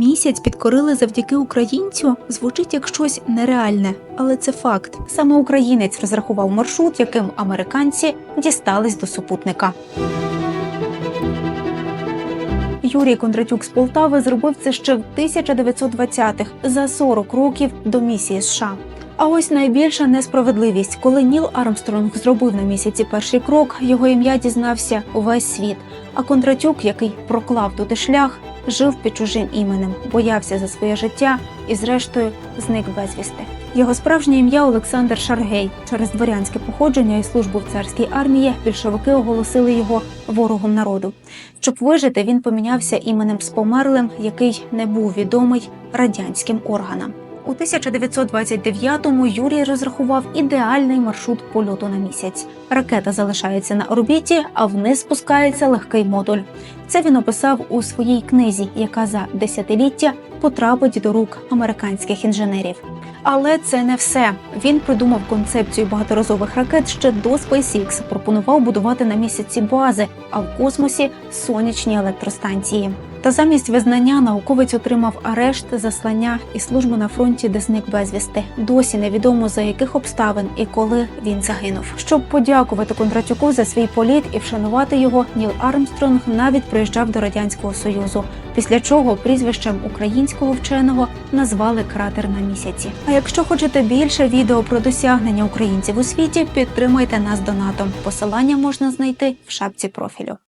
Місяць підкорили завдяки українцю звучить як щось нереальне, але це факт. Саме українець розрахував маршрут, яким американці дістались до супутника. Юрій Кондратюк з Полтави зробив це ще в 1920-х, за 40 років до місії США. А ось найбільша несправедливість, коли Ніл Армстронг зробив на місяці перший крок, його ім'я дізнався увесь світ. А Кондратюк, який проклав туди шлях, жив під чужим іменем, боявся за своє життя і, зрештою, зник безвісти. Його справжнє ім'я Олександр Шаргей. Через дворянське походження і службу в царській армії більшовики оголосили його ворогом народу. Щоб вижити, він помінявся іменем з померлим, який не був відомий радянським органам. У 1929-му Юрій розрахував ідеальний маршрут польоту на місяць. Ракета залишається на орбіті, а вниз спускається легкий модуль. Це він описав у своїй книзі, яка за десятиліття потрапить до рук американських інженерів. Але це не все. Він придумав концепцію багаторазових ракет ще до SpaceX, пропонував будувати на місяці бази, а в космосі сонячні електростанції. Та замість визнання науковець отримав арешт, заслання і службу на фронті, де зник безвісти. Досі невідомо за яких обставин і коли він загинув. Щоб подякувати Кондратюку за свій політ і вшанувати його, Ніл Армстронг навіть приїжджав до радянського союзу. Після чого прізвищем українського вченого назвали кратер на місяці. А якщо хочете більше відео про досягнення українців у світі, підтримайте нас донатом. Посилання можна знайти в шапці профілю.